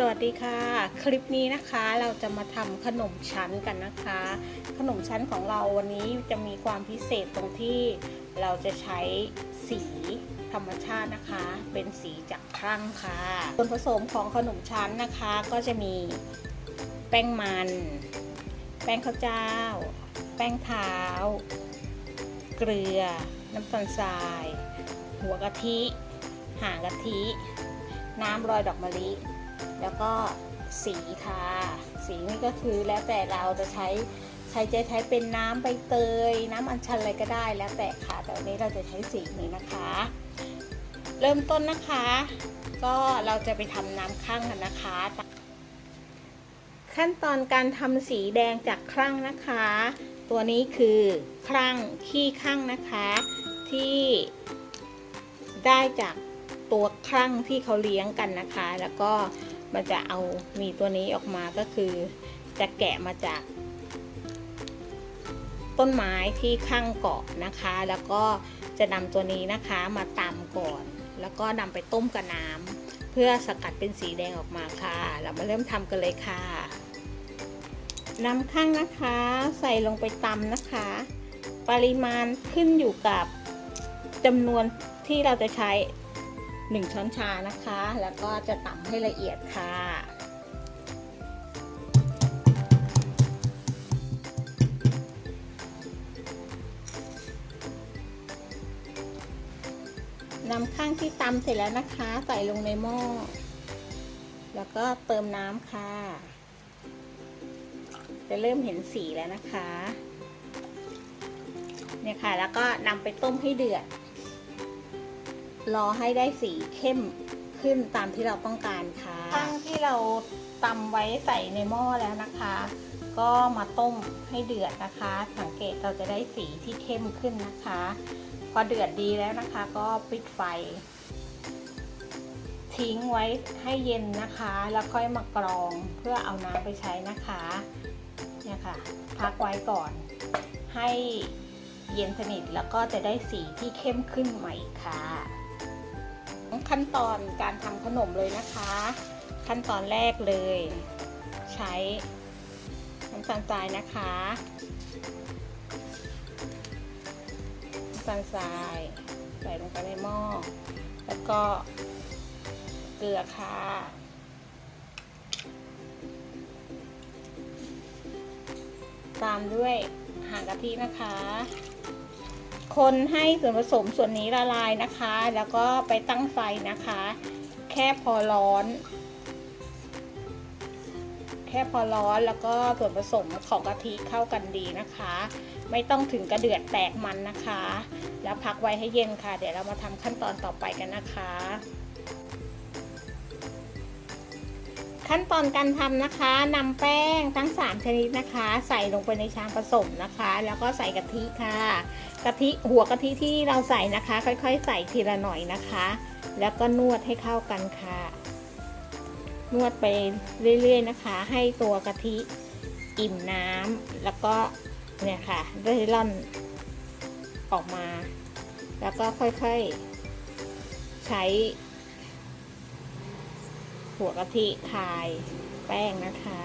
สวัสดีค่ะ คลิปนี้นะคะเราจะมาทำขนมชั้นกันนะคะ ขนมชั้นของเราวันนี้จะมีความพิเศษตรงที่เราจะใช้สีธรรมชาตินะคะ เป็นสีจากครั่งค่ะส่วนผสมของขนมชั้นนะคะก็จะมีแป้งมัน แป้งข้าวเจ้า แป้งเท้า เกลือ น้ำตาลทราย หัวกะทิหางกะทิ น้ำรอยดอกมะลิ แล้วก็สีค่ะสีนี่ก็คือแล้วแต่เราจะใช้ใช้จะใช้เป็นน้ำใบเตย น้ำอัญชันอะไรก็ได้แล้วแต่ค่ะแต่วันนี้เราจะใช้สีนี้นะคะ เริ่มต้นนะคะ ก็เราจะไปทำน้ำข้างกันนะคะ ขั้นตอนการทำสีแดงจากครั่งนะคะ ตัวนี้คือครั่งขี้ข้างนะคะ ที่ได้จากตัวครั่งที่เขาเลี้ยงกันนะคะ แล้วก็ มันจะเอามีตัวนี้ออกมาก็คือ จะแกะมาจาก ต้นไม้ที่ข้างเกาะนะคะ แล้วก็จะนำตัวนี้นะคะมาตำก่อน แล้วก็นำไปต้มกับน้ำเพื่อสกัดเป็นสีแดงออกมาค่ะ เรามาเริ่มทำกันเลยค่ะนำข้างนะคะใส่ลงไปตำนะคะ ปริมาณขึ้นอยู่กับจำนวนที่เราจะใช้ 1 ช้อนชานะคะ แล้วก็จะตำให้ละเอียดค่ะ นำข้างที่ตำเสร็จแล้วนะคะ ใส่ลงในหม้อ แล้วก็เติมน้ำค่ะ จะเริ่มเห็นสีแล้วนะคะ เนี่ยค่ะ แล้วก็นำไปต้มให้เดือด รอให้ได้สีเข้มขึ้นตามที่เราต้องการค่ะข้างที่เราตำไว้ใส่ในหม้อแล้วนะคะ ก็มาต้มให้เดือดนะคะ สังเกตเราจะได้สีที่เข้มขึ้นนะคะ พอเดือดดีแล้วนะคะ ก็ปิดไฟ ทิ้งไว้ให้เย็นนะคะ แล้วค่อยมากรองเพื่อเอาน้ำไปใช้นะคะเนี่ยค่ะพักไว้ก่อนให้เย็นสนิทแล้วก็จะได้สีที่เข้มขึ้นใหม่ค่ะ ขั้นตอนการทำขนมเลยนะคะ ขั้นตอนแรกเลย ใช้น้ำตาลทรายนะคะน้ำตาลทรายใส่ลงไปในหม้อแล้วก็เกลือค่ะตามด้วยหางกะทินะคะ คนให้ส่วนผสมส่วนนี้ละลายนะคะ แล้วก็ไปตั้งไฟนะคะ แค่พอร้อน แค่พอร้อนแล้วก็ส่วนผสมของกะทิเข้ากันดีนะคะ ไม่ต้องถึงกระเดือดแตกมันนะคะ แล้วพักไว้ให้เย็นค่ะ เดี๋ยวเรามาทำขั้นตอนต่อไปกันนะคะ ขั้นตอนการทำนะคะนำแป้งทั้ง 3 ชนิดนะคะ ใส่ลงไปในชามผสมนะคะ แล้วก็ใส่กะทิค่ะ กะทิหัวกะทิที่เราใส่นะคะ ค่อยๆ ใส่ทีละหน่อยนะคะ แล้วก็นวดให้เข้ากันค่ะ นวดไปเรื่อยๆนะคะ ให้ตัวกะทิอิ่มน้ำแล้วก็เนี่ยค่ะได้ร่อนออกมา แล้วก็ค่อยๆ ใช้ หัวกะทิคายแป้งนะคะ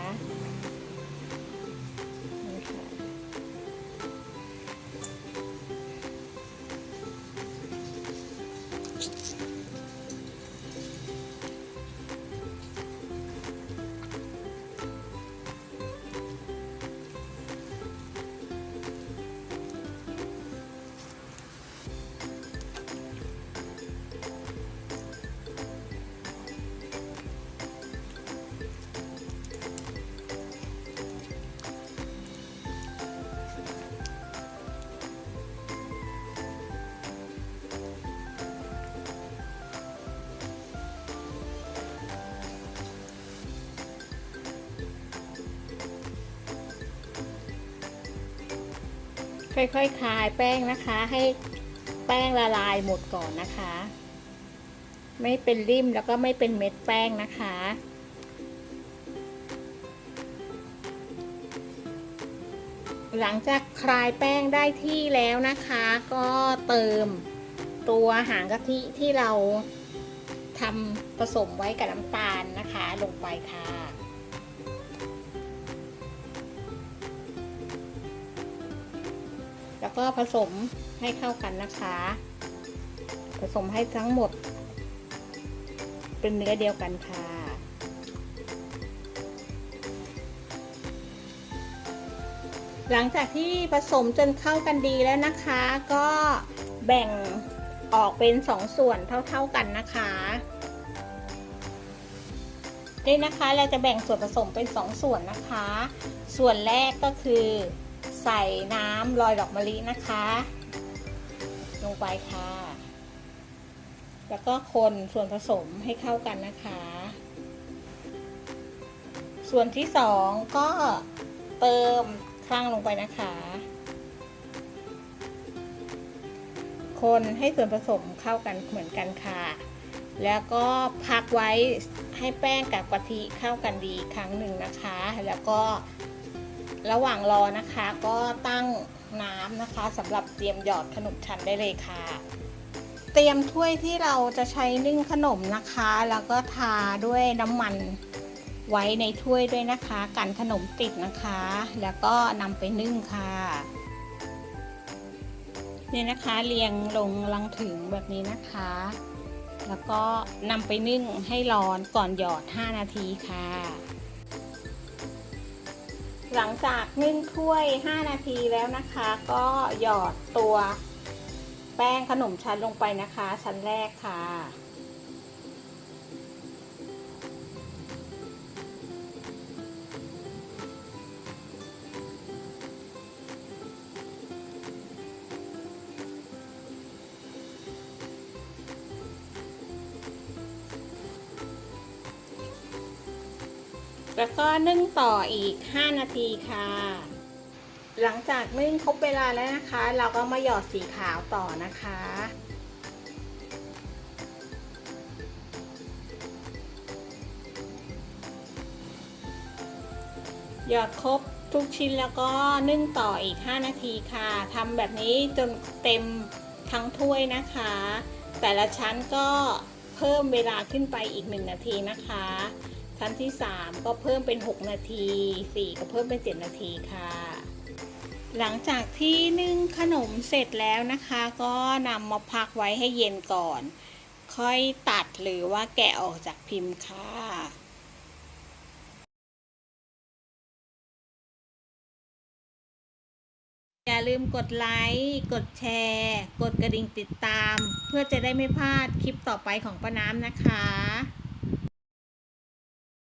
ค่อยๆคลายแป้งนะคะ ให้แป้งละลายหมดก่อนนะคะ ไม่เป็นริมแล้วก็ไม่เป็นเม็ดแป้งนะคะหลังจากคลายแป้งได้ที่แล้วนะคะ ก็เติมตัวหางกะทิที่เราทำผสมไว้กับน้ำตาลนะคะ ลงไปค่ะ แล้วก็ผสมให้เข้ากันนะคะ ผสมให้ทั้งหมด เป็นเนื้อเดียวกันค่ะ หลังจากที่ผสมจนเข้ากันดีแล้วนะคะ ก็แบ่งออกเป็นสองส่วนเท่า ๆกันนะคะนี่นะคะเราจะแบ่งส่วนผสมเป็นสองส่วนนะคะ ส่วนแรกก็คือ ใส่น้ำลอยดอกมะลินะคะ ลงไปค่ะ แล้วก็คนส่วนผสมให้เข้ากันนะคะ ส่วนที่สองก็เติมคลั่งลงไปนะคะ คนให้ส่วนผสมเข้ากันเหมือนกันค่ะ แล้วก็พักไว้ให้แป้งกับกะทิเข้ากันดีครั้งหนึ่งนะคะ แล้วก็ ระหว่างรอนะคะก็ตั้งน้ำนะคะสำหรับเตรียมหยอดขนมชั้นได้เลยค่ะ เตรียมถ้วยที่เราจะใช้นึ่งขนมนะคะ แล้วก็ทาด้วยน้ำมันไว้ในถ้วยด้วยนะคะ กันขนมติดนะคะ แล้วก็นำไปนึ่งค่ะเนี่ยนะคะเรียงลงลังถึงแบบนี้นะคะ แล้วก็นำไปนึ่งให้ร้อนก่อนหยอด 5 นาทีค่ะ หลังจากนึ่งถ้วย 5 นาทีแล้วนะคะ ก็หยอดตัวแป้งขนมชั้นลงไปนะคะ ชั้นแรกค่ะ แล้วก็นึ่งต่ออีก 5 นาทีค่ะ หลังจากนึ่งครบเวลาแล้วนะคะ เราก็มาหยอดสีขาวต่อนะคะ หยอดครบทุกชิ้นแล้วก็นึ่งต่ออีก 5 นาทีค่ะทำแบบนี้จนเต็มทั้งถ้วยนะคะ แต่ละชั้นก็เพิ่มเวลาขึ้นไปอีก 1 นาทีนะคะ ชั้นที่ 3 ก็เพิ่มเป็น 6 นาที 4 ก็เพิ่มเป็น 7 นาทีค่ะ หลังจากที่นึ่งขนมเสร็จแล้วนะคะ ก็นำมาพักไว้ให้เย็นก่อน ค่อยตัดหรือว่าแกะออกจากพิมพ์ค่ะอย่าลืมกดไลค์ กดแชร์ กดกระดิ่งติดตาม เพื่อจะได้ไม่พลาดคลิปต่อไปของป้าน้ำนะคะ